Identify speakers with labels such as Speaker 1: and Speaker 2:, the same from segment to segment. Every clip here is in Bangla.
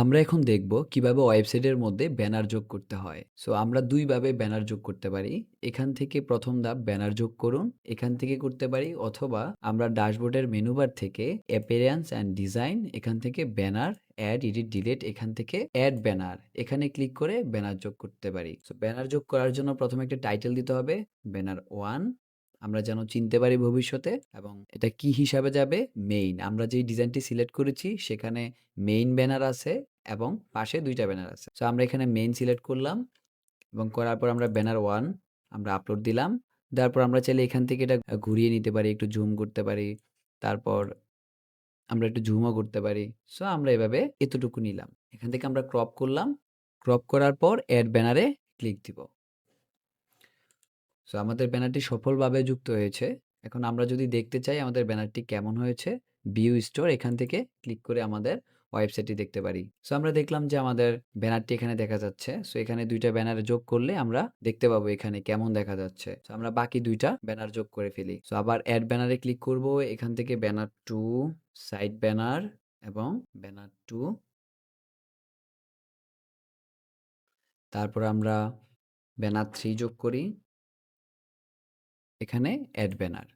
Speaker 1: আমরা এখন দেখব কীভাবে ওয়েবসাইটের মধ্যে ব্যানার যোগ করতে হয়। সো আমরা দুইভাবে ব্যানার যোগ করতে পারি। এখান থেকে প্রথম ধাপ ব্যানার যোগ করুন। এখান থেকে করতে পারি অথবা আমরা ড্যাশবোর্ডের মেনু বার থেকে অ্যাপিয়ারেন্স অ্যান্ড ডিজাইন এখান থেকে ব্যানার, অ্যাড এডিট, ডিলিট এখান থেকে অ্যাড ব্যানার এখানে ক্লিক করে ব্যানার যোগ করতে পারি। সো ব্যানার যোগ করার জন্য প্রথমে একটা টাইটেল দিতে হবে। ব্যানার 1 আমরা যেন চিনতে পারি ভবিষ্যতে এবং এটা কি হিসাবে যাবে? মেইন। আমরা যেই ডিজাইনটি সিলেক্ট করেছি সেখানে মেইন ব্যানার আছে এবং পাশে দুইটা ব্যানার আছে। সো আমরা এখানে মেইন সিলেক্ট করলাম এবং করার পর আমরা ব্যানার ওয়ান আমরা আপলোড দিলাম। তারপর আমরা চাইলে এখান থেকে এটা ঘুরিয়ে নিতে পারি, একটু জুম করতে পারি। তারপর আমরা একটু জুমও করতে পারি। সো আমরা এভাবে এতটুকু নিলাম। এখান থেকে আমরা ক্রপ করলাম। ক্রপ করার পর অ্যাড ব্যানারে ক্লিক দিব। সো আমাদের ব্যানারটি সফলভাবে যুক্ত হয়েছে। এখন আমরা যদি দেখতে চাই আমাদের ব্যানারটি কেমন হয়েছে, ভিউ স্টোর এখান থেকে ক্লিক করে আমাদের ওয়েবসাইটটি দেখতে পারি। সো আমরা দেখলাম যে আমাদের ব্যানারটি এখানে দেখা যাচ্ছে। সো এখানে ২ টা ব্যানার যোগ করলে আমরা দেখতে পাবো এখানে কেমন দেখা যাচ্ছে। সো আমরা বাকি দুইটা ব্যানার যোগ করে ফেলি। সো আবার এড ব্যানারে ক্লিক করব। এখান থেকে ব্যানার টু সাইড ব্যানার এবং ব্যানার টু তারপর আমরা ব্যানার থ্রি যোগ করি। এখানে এড ব্যানার।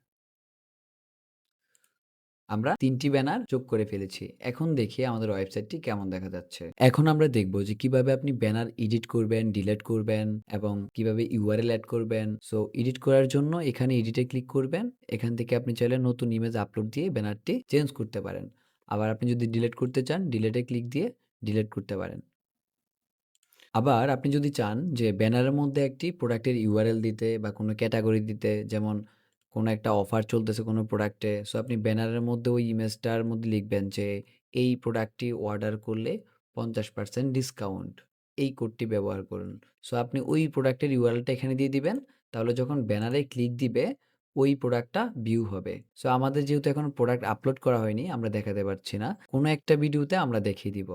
Speaker 1: আমরা তিনটি ব্যানার যোগ করে ফেলেছি। এখন দেখি আমাদের ওয়েবসাইটটি কেমন দেখা যাচ্ছে। এখন আমরা দেখব যে কীভাবে আপনি ব্যানার এডিট করবেন, ডিলিট করবেন এবং কীভাবে ইউআরএল এড করবেন। সো এডিট করার জন্য এখানে এডিটে ক্লিক করবেন। এখান থেকে আপনি চাইলে নতুন ইমেজ আপলোড দিয়ে ব্যানারটি চেঞ্জ করতে পারেন। আবার আপনি যদি ডিলিট করতে চান ডিলেটে ক্লিক দিয়ে ডিলিট করতে পারেন। আবার আপনি যদি চান যে ব্যানারের মধ্যে একটি প্রোডাক্টের ইউআরএল দিতে বা কোনো ক্যাটাগরি দিতে, যেমন কোনো একটা অফার চলতেছে কোনো প্রোডাক্টে। সো আপনি ব্যানারের মধ্যে ওই ইমেজটার মধ্যে লিখবেন যে এই প্রোডাক্টটি অর্ডার করলে ৫০% ডিসকাউন্ট। এই কোডটি ব্যবহার করুন। সো আপনি ওই প্রোডাক্টের ইউআরএলটা এখানে দিয়ে দিবেন। তাহলে যখন ব্যানারে ক্লিক দিবে, ওই প্রোডাক্টটা ভিউ হবে। সো আমাদের যেহেতু এখন প্রোডাক্ট আপলোড করা হয়নি, আমরা দেখাতে পারছি না। কোনো একটা ভিডিওতে আমরা দেখিয়ে দিব।